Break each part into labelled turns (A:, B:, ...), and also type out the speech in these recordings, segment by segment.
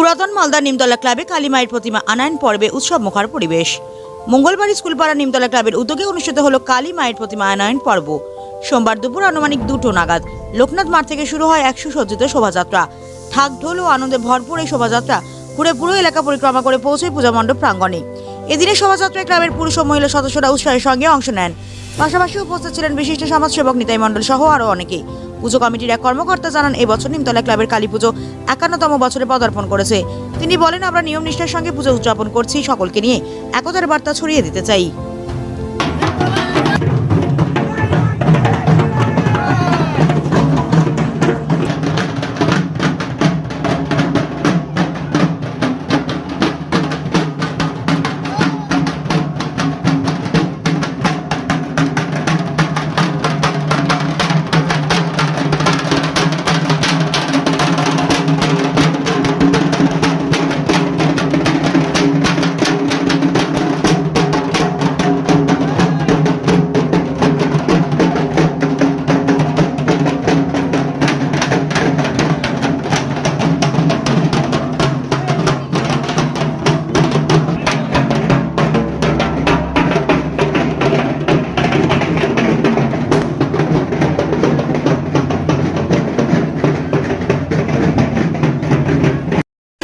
A: পুরাতন মালদা নিমতলা ক্লাবে কালীমায়ের প্রতিমা আনায়ন পর্বে উৎসব মুখার পরিবেশ। মঙ্গলবার স্কুলপাড়া নিমতলা ক্লাবের উদ্যোগে অনুষ্ঠিত হলো কালী মায়ের প্রতিমা আনায়ন পর্ব। সোমবার দুপুর আনুমানিক দুটো নাগাদ লোকনাথ মাঠ থেকে শুরু হয় একশো সজ্জিত শোভাযাত্রা। ঢাক ঢোল ও আনন্দে ভরপুর এই শোভাযাত্রা ঘুরে পুরো এলাকা পরিক্রমা করে পৌঁছয় মণ্ডপ প্রাঙ্গণে। এদিনের শোভাযাত্রায় ক্লাবের পুরুষ ও মহিলা সদস্যরা উৎসাহের সঙ্গে অংশ নেন। পাশাপাশি উপস্থিত ছিলেন বিশিষ্ট সমাজসেবক নিতাই মণ্ডল সহ আরও অনেকে পুজো কমিটির এক কর্মকর্তা জানান, এবছর নিমতলা ক্লাবের কালী পুজো একান্নতম বছরে পদার্পণ করেছে। তিনি বলেন, আমরা নিয়ম নিষ্ঠার সঙ্গে পুজো উদযাপন করছি, সকলকে নিয়ে একতার বার্তা ছড়িয়ে দিতে চাই।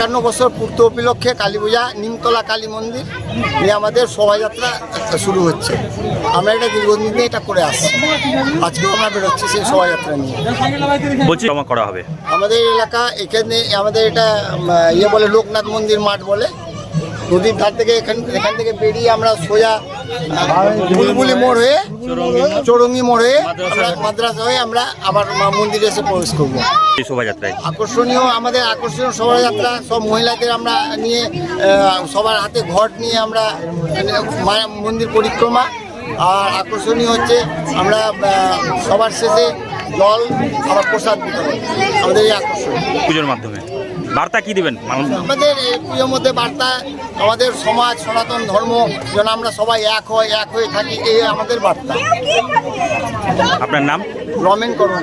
B: একান্ন বছর পূর্ত উপলক্ষে কালী পূজা নিমতলা কালী মন্দির নিয়ে আমাদের শোভাযাত্রা শুরু হচ্ছে। আমরা এটা দীর্ঘদিন এটা করে আসছি। আজকেও আমরা বেরোচ্ছি সেই শোভাযাত্রা নিয়ে।
C: বলছি জমা করা হবে।
B: আমাদের এলাকা এখানে আমাদের এটা ইয়ে বলে লোকনাথ মন্দির মাঠ বলে নদীর ধার থেকে এখান এখান থেকে বেরিয়ে আমরা সোজা বুলবুলি মোড় হয়ে চৌরঙ্গি মোড় হয়ে আমরা মাদ্রাসা হয়ে আমরা আবার মন্দিরে এসে প্রবেশ করব।
C: এই শোভাযাত্রায়।
B: আকর্ষণীয় আমাদের আকর্ষণীয় শোভাযাত্রা সব মহিলাদের আমরা নিয়ে সবার হাতে ঘট নিয়ে আমরা মন্দির পরিক্রমা। আর আকর্ষণীয় হচ্ছে আমরা সবার শেষে জল আবার প্রসাদ আমাদের এই আকর্ষণ।
C: পুজোর মাধ্যমে। বার্তা কি দিবেন?
B: আমাদের এই পুজোর মধ্যে বার্তা আমাদের সমাজ সনাতন ধর্ম যেন আমরা সবাই এক হয় এক হয়ে থাকি এই আমাদের বার্তা।
C: আপনার নাম?
B: রমেন করুন